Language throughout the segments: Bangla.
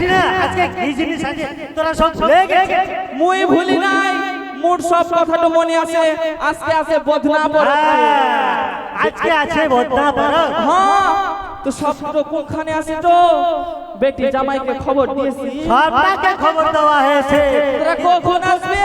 জানিস না আজকে কি জিনিস আছে? তোরা সব ভুলে গেছিস? মুই ভুলি নাই। মোর সব কথাটা মনে আছে। আজকে আছে বদনা পড়ে হ্যাঁ, আজকে আছে বদনা পড় হ্যাঁ। তো সবটা কোনখানে আছে তো? বেটি জামাইকে খবর দিয়েছি। সবটাকে খবর দেওয়া হয়েছে। তোরা কখন আসবে?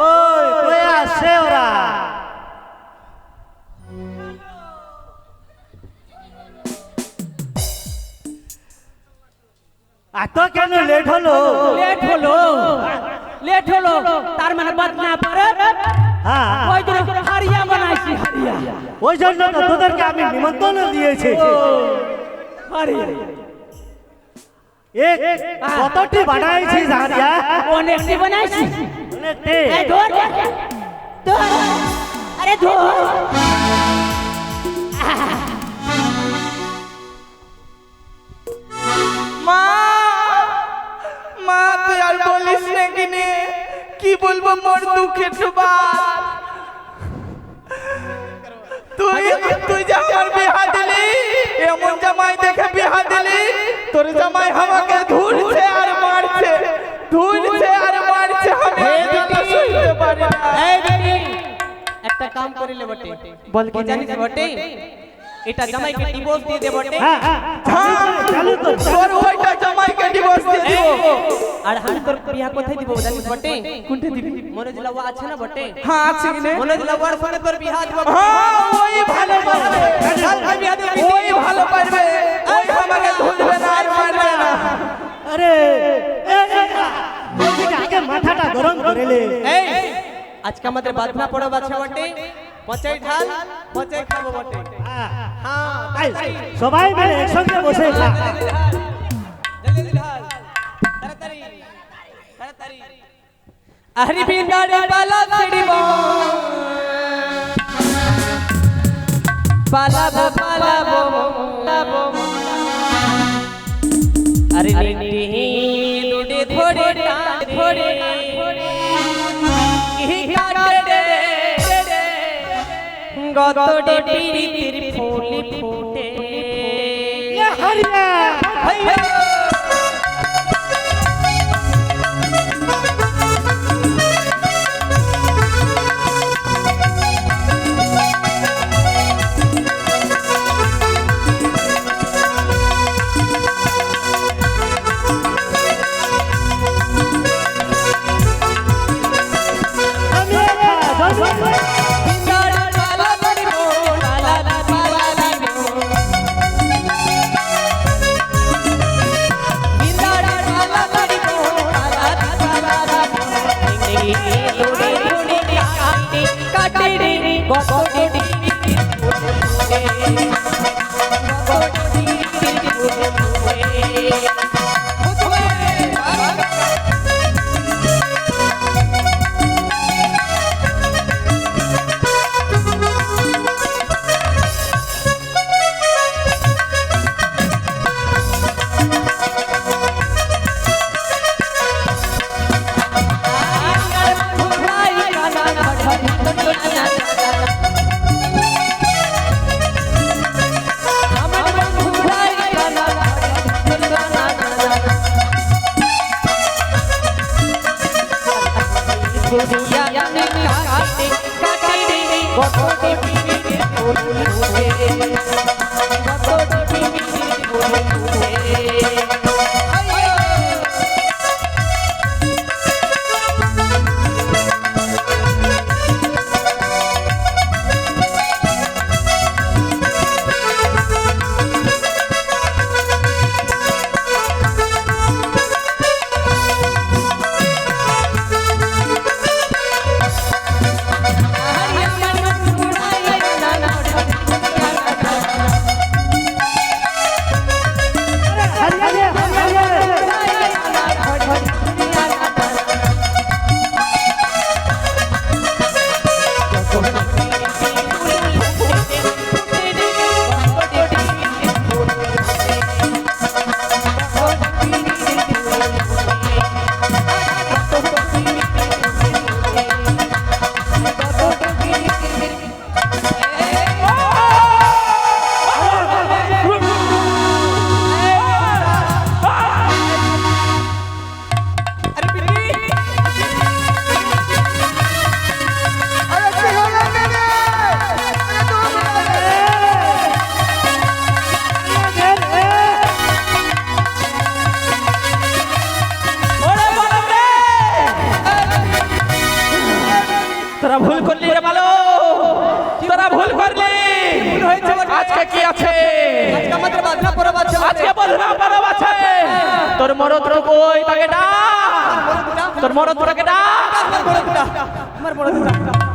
ওই কই আসছে ওরা? এত কেন লেট হলো? লেট হলো। লেট হলো। তার মানে বদনা পারে। হ্যাঁ। ওই জন্য হারিয়া বানাইছি হারিয়া। ওই জন্য তোদেরকে আমি নিমন্ত্রণ দিয়েছি। হারিয়া এক কতটি বানাইছিস হারিয়া? অনেকটি বানাইছি। অনেকটি। এই ধর। ধর। আরে ধর। মা! মা তুই আর বলিস না কিনে। কি বলব মোর দুঃখের সুবাদ। তুই তুই যে আমার বিহা দিলি এমন জামাই দেখে বিহা দিলি তোর জামাই আমাকে ধুলছে আর মারছে ধুলছে আর মারছে আমি কথা শুনতে পারি না। এই একটা কাম করিলে বটে। বল কি জানিস বটে? এটা জামাইকে ডিভোর্স দিয়ে দে বটে হ্যাঁ হ্যাঁ চালু কর তোর ওইটা জামাইকে ডিভোর্স দিয়ে দিব আর আমি তোর বিয়া কোথায় দিব জানিস বটে কোনটা দিবি লাওয়া আছে না বটে হ্যাঁ আছে মনোজ লাওয়ার ফোনে তোর বিয়া দিব হ্যাঁ ওই ভালো পারবে ওই ভালো পারবে ওই আমাকে ধুলবে না আর মারবে না আরে এ, কি, আগে মাথাটা গরম করে লে এই আজকে আমাদের বাদনা পড়া বাচ্চা বটে পচাই ঢাল পচাই খাব বটে হ্যাঁ, হ্যাঁ সবাই মিলে একসঙ্গে বসে খা জলদি ঢাল তাড়াতাড়ি তাড়াতাড়ি আরে বিনারে পালা ছিড়িব পালাবো পালাবো পালাবো আরে গতডে পিরিতির ফুলি ফুটে। হরিয়া হাইয়া তোর মরদ তোকে ডাক। আমার বড় দুটা আমার বড় দুটা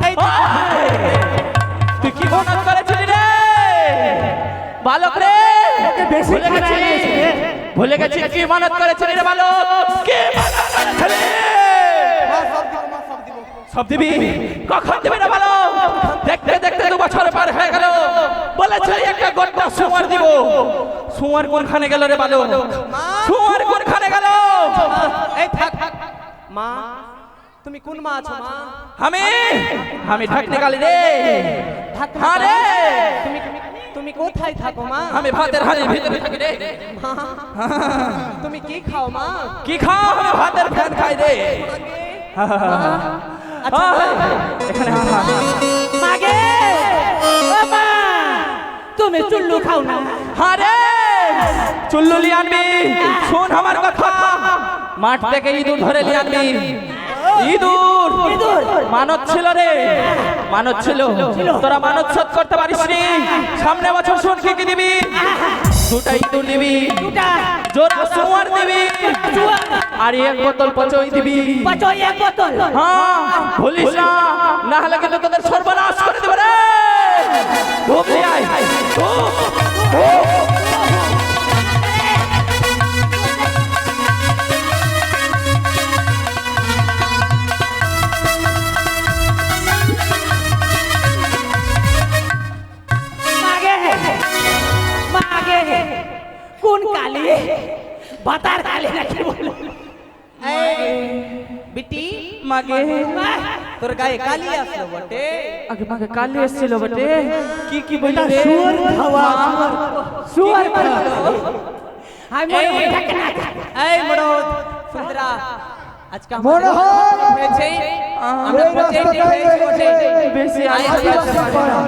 এই! তুই কি মনত করেছিলি রে? বালক রে। বেশি ভুলে খারাপ গেছি। রে। ভুলে গেছি কি মানত করেছিলি রে বালক? কি মানত করেছিলি? সব দিবি কখন দিবি রে ভালো দেখতে দেখতে দু বছর পার হয়ে গেল। বলেছে একটা গোটা সুয়ার দিব। সুয়ার কোনখানে গেল রে ভালো সুয়ার কোনখানে গেল? এই থাক থাক। মা তুমি কোন মা আছো মা? আমি আমি ঢাকতে গালি রে। ঢাক হ্যাঁ তুমি তুমি কোথায় থাকো মা? আমি ভাতের হাড়ির ভিতরে থাকি রে। মা, তুমি কি খাও মা? কি খাও? আমি ভাতের ফ্যান খাই রে। আচ্ছা এখানে। মাগে তুমি চুল্লু খাও না। হ্যাঁ রে। চুল্লু লিয়ে আনবি শোন আমার কথা। মাঠ থেকে ইঁদুর ধরে নিয়ে আনবি ইঁদুর। মানত ছিল রে। মানত ছিল। তোরা মানত শোধ করতে পারিস নি। সামনে বছর শোন কি কি দিবি? দুটা ইঁদুর দিবি। দুটা। জোড়া সুয়ার দিবি। আর এক বোতল পচই দিবি। পাঁচো এক বোতল। হ্যাঁ ভুলিস না। না হলে কিন্তু তোদের সর্বনাশ করে দেবে রে। ধূপ নিয়ে আয়। ধূপ। মাগে বাতার কালি নাকি বলো এই, বিটি মাগে তোর গায়ে কালি আসলো বটে আগে মাগে কালি এসেছিল বটে কি কি বলি রে শুয়োর খাওয়া শুয়োর খাওয়া আমি এই, মনে থাকে না এই মরদ সুন্দরা আজকে মনে আমাদের হয় হয়েছে আমরা এই প্রজেক্ট রাস্তাটাই হয়েছে বটে বেশি আই আগে আদিবাসী আসতে পাড়া। পাড়া।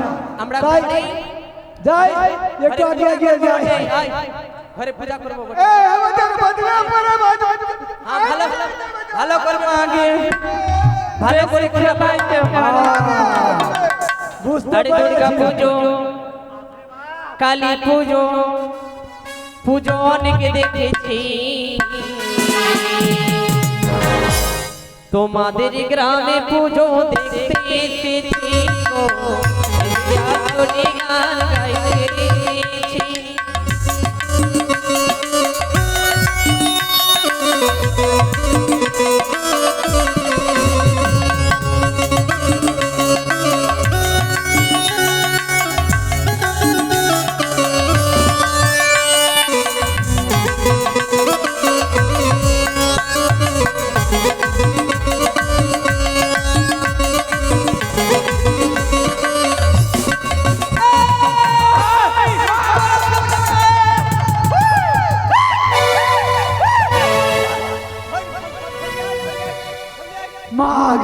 আমরা তাই ঘরে যাই একটু আগে এগিয়ে যাই এই, আয়, ঘরে পূজা করব বটে। এই আমাদের বদলা পড়া বাজা। হ্যাঁ ভালো ভালো করব আগে। ভালো করে করে পাইতে বুঝতে আরে দুর্গা পারছি। পুজো কালী পুজো পুজো অনেক দেখেছি। তোমাদের গ্রামে পুজো দেখতে এসেছি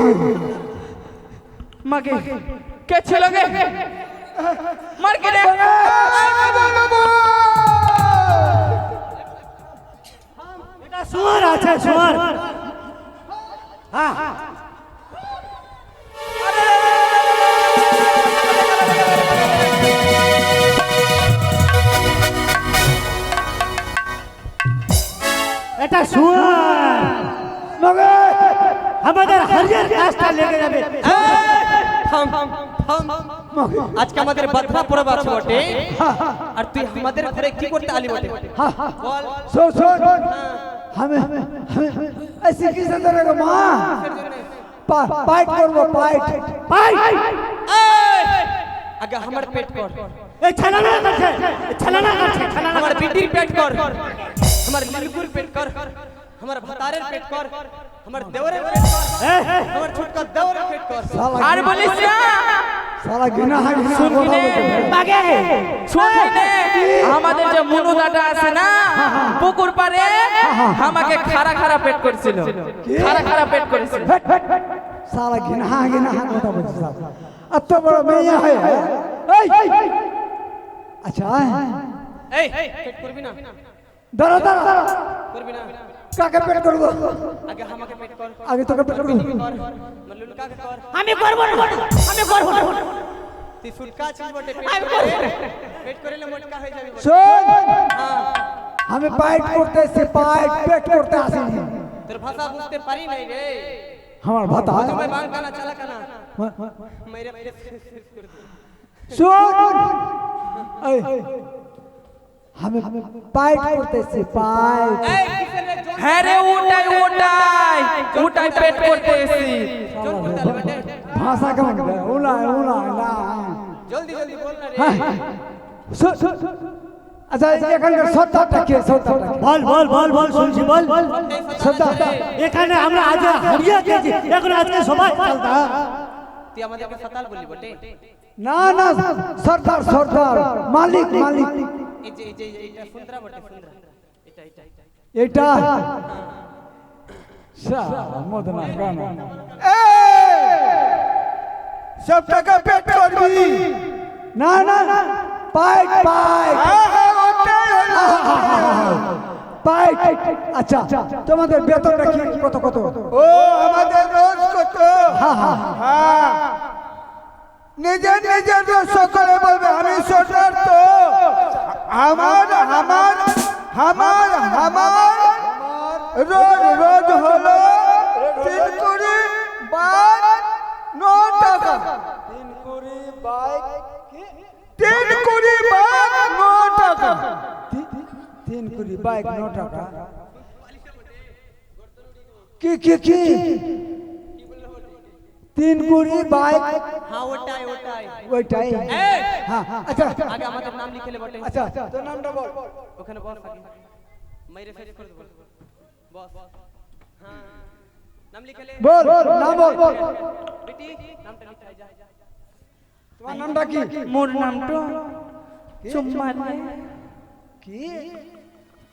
মা আগে মাগে কে ছিল গে? মার কে রে। এটা শুয়োর আছে শুয়োর হ্যাঁ। এটা শুয়োর মগে। আমাদের হারিয়ার কাজটা লেগে যাবে। আজকে আমাদের বাধবা পরব আছে বটে। আর তুই আমাদের ঘরে কি করতে আলি বটে? বল। শোন হ্যাঁ। আমার পেট কর। আমার পেট কর। আমার ভাতারের পেট কর আমার দেওরের পেট কর এই, আমার ছোটকা দেওরের পেট কর साला আর বলিস না साला घिना है घिना শুনবি बोला নে? बोलते हैं। মাগে শুনবি নে? আমাদের যে মুনু দাদা আছে না পুকুর পারে আমাকে খারা খারা পেট করছিল খারা খারা পেট করেছিল हट, हट, हट। साला घिना घिना बोला बोलते हैं साला अब तो बड़ा मैया है ऐ! अच्छा এই পেট করবি না दरा दरा করবি না কাকে পেট করব আগে আমাকে পেট কর আগে তোকে পেট করব কর মল্লুল কাকে কর আমি করব না আমি করব না তুই সুটকা আছিস বটে পেট করে পেট করিলে মোটকা হয়ে যাবি বটে। শোন হ্যাঁ আমি পাইট করতে এসে পাইট পেট করতে আসিনি তোর ভাষা বুঝতে পারি নাই রে আমার ভাতা তুমি বাং কানা চালা কানা মেরে মেরে করে দে শোন এই, আমি পাইট করতে এসে পাইট এই কিসের রে জোর হ্যাঁ রে ওটাই ওটাই ওটাই পেট করতে এসি জোর করতে হবে বেটে ভাষা কেমন? উনাই উনাই না। জলদি জলদি বল না রে। হ্যাঁ, শোন, শোন, শোন। আচ্ছা এখানকার সত্তাটা কে? সত্তাটা কে? বল বল বল বল শুনছি বল। এই সত্তা সত্তা রে। এখানে আমরা আজ হারিয়ে গেছি। এখন আজকে সবাই চালতা তুই আমাদেরকে সাতাল বললি বটে। না না সর্দার সর্দার। মালিক মালিক। এই যে এই যে এই যে, এটা সুন্দরা বটে সুন্দরা। এটা এটা। এটা শালা মদনা গানা সব টাকা পেট করবি? না না না। পাইট পাইট। পাইট। আচ্ছা তোমাদের বেতনটা কি? কত কত? ও আমাদের রোজ কত? হ্যাঁ হ্যাঁ হ্যাঁ নিজের নিজের রোজ সকলে বলবে আমি সর্দার তো। আমার আমার আমার আমার রোজ রোজ হলো তিন কুড়ি বাইক ন টাকা। তিন কুড়ি বাইক তিন কুড়ি বাইক ন টাকা। তিন কুড়ি বাইক ন টাকা। কি কি কি? তিন কুড়ি বাইক। হ্যাঁ ওটাই ওটাই। ওইটাই। হ্যাঁ হ্যাঁ, আচ্ছা আগে আমাদের নাম লিখেলে বটে আচ্ছা তোর নামটা বল। ওখানে বস আগে। মেরে ফেস করে দেবো। বস। হ্যাঁ নাম লিখেলে বল নাম বল। বেটি নামটা লিখাই যা। তোমার নামটা কি? মোর নামটা চুম্মালে। কি?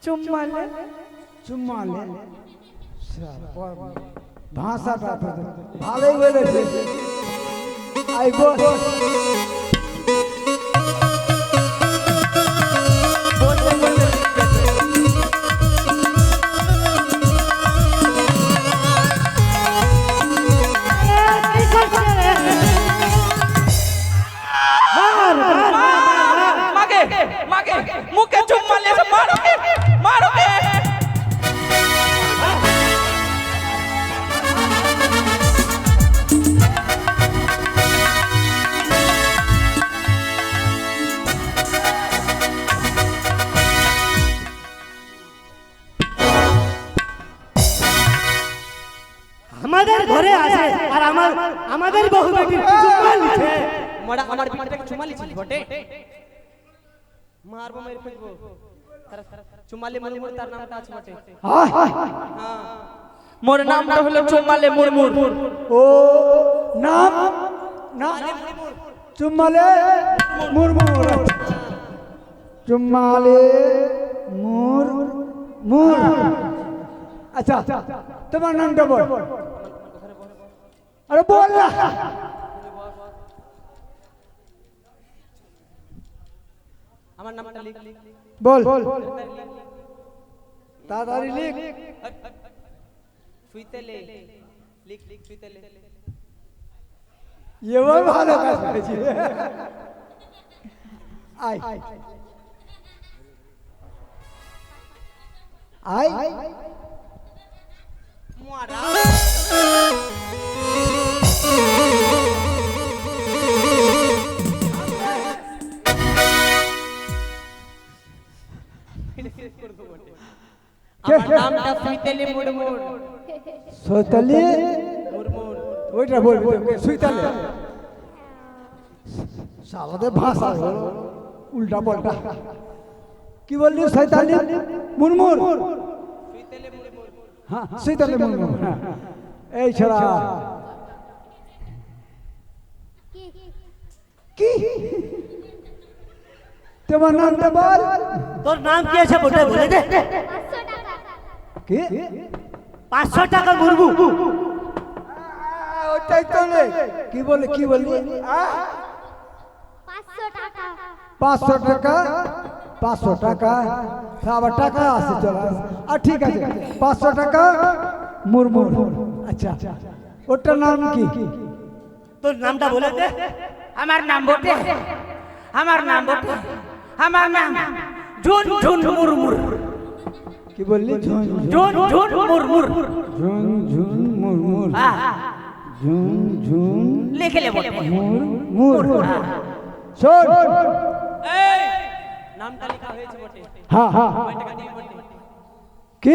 চুম্মালে। চুম্মালে। ভাষাটা তো ভালোই বলেছে আই বল আমাদের ঘরে আছে আর আমার আমাদের বহু বেটির চুম্মা নিছে মরা আমার বিটিটাকে চুমা লিছিস বটে মারবো মেরে ফেলব। চুমালে মুরমুর তার নামটা আছে বটে। হ্যাঁ। মোর নামটা হলো চুম্মালে মুরমুর ও নাম নাম চুম্মালে মুরমুর চুম্মালে মুর মুর আচ্ছা তোমার নামটা বল। আরে বল না আমার নামটা লিখ বল তাড়াতাড়ি লিখ শুইতে লে লিখ লিখ শুইতে লে এবার ভালো কাজ করেছি আয় আয় মারা আমার নামটা শুইতেলে মুড়মুড় সৈতালি মুড়মুড় ওইটা বলবি সুইতালি সালাদের ভাষা হলো উল্টা পাল্টা। কি বললি সৈতালি মুরমুর। মুড়মুড় হ্যাঁ সৈতালি মুরমুর হ্যাঁ। এই ছেড়া। কি? তোমার নামটা বল তোর নাম কি আছে বটে বলে দে কি পাঁচশো টাকা মুরগু ওটাই তো কি বলে কি বললি পাঁচশো টাকা পাঁচশো টাকা আবার টাকা আছে চল আর ঠিক আছে পাঁচশো টাকা মুরমুর আচ্ছা ওটার নাম কি তোর নামটা বলে দে আমার নাম বটে আমার নাম বটে আমার নাম ঝুন ঝুন মুরমুর। কি বললি? ঝুন ঝুন। ঝুন মুরমুর। ঝুন ঝুন মুরমুর। ঝুন ঝুন লিখে লে বটে মুর শোন। নামটা লেখা হয়েছে বটে। হ্যাঁ হ্যাঁ কি?